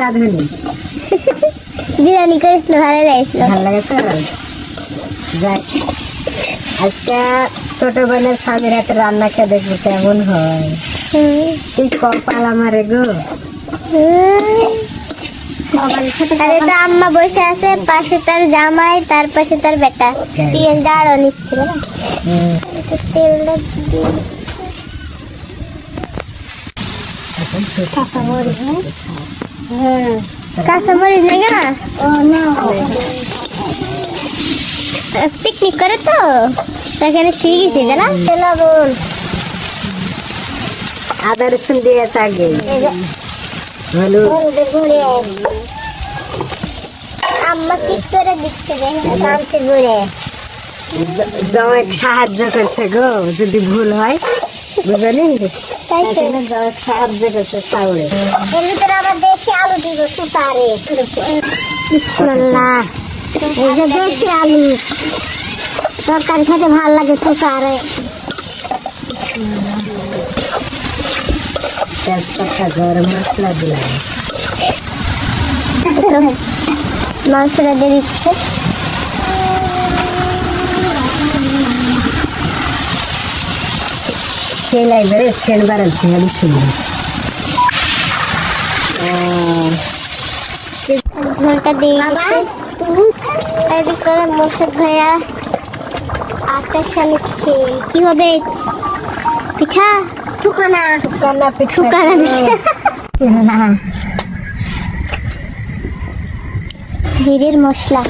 রাঁধুনি। বিরিয়ানি ভালো লাগছিল ভালো লাগে তো যাই আজকে ছোট বোনের স্বামীর হাতে রান্না খেয়ে দেখব কেমন হয়। কি কপাল আমারে গো। আরে তো আম্মা বসে আছে পাশে তার জামাই তার পাশে তার বেটা। তেল জাড়ও নিচ্ছিল না তেলটা দিয়ে হ্যাঁ। কাঁচামরিচ না। পিকনিক করে তো। সেখানে শিখেছি জানা? লবণ আদা রসুন দিয়েছে আগে হলুদ আম্মা কি করে দিচ্ছে দেখে ঘুরে। জমেক সাহায্য করছে গো যদি ভুল হয়। বুঝলি তাই তো। সাহায্য করছে চাউলে এর ভিতরে আবার দেশি আলু দিব সুতারে বিসমিল্লাহ। এই যে দেশি আলু। তরকারি খেতে ভালো লাগে তেজপাতা গরম মশলা দিলাম। মাংসটা দিয়ে দিচ্ছে। সেলাই বেড়ে সেন বাড়াচ্ছে আমি শুনি ঝোলটা দিয়ে দিচ্ছে এদিকে মশার ভাইয়া আটা সানিচ্ছে কি হবে? পিঠা? ঠুকানা ঠুকানা ঠুকানা পিঠা। জিরের মশলা।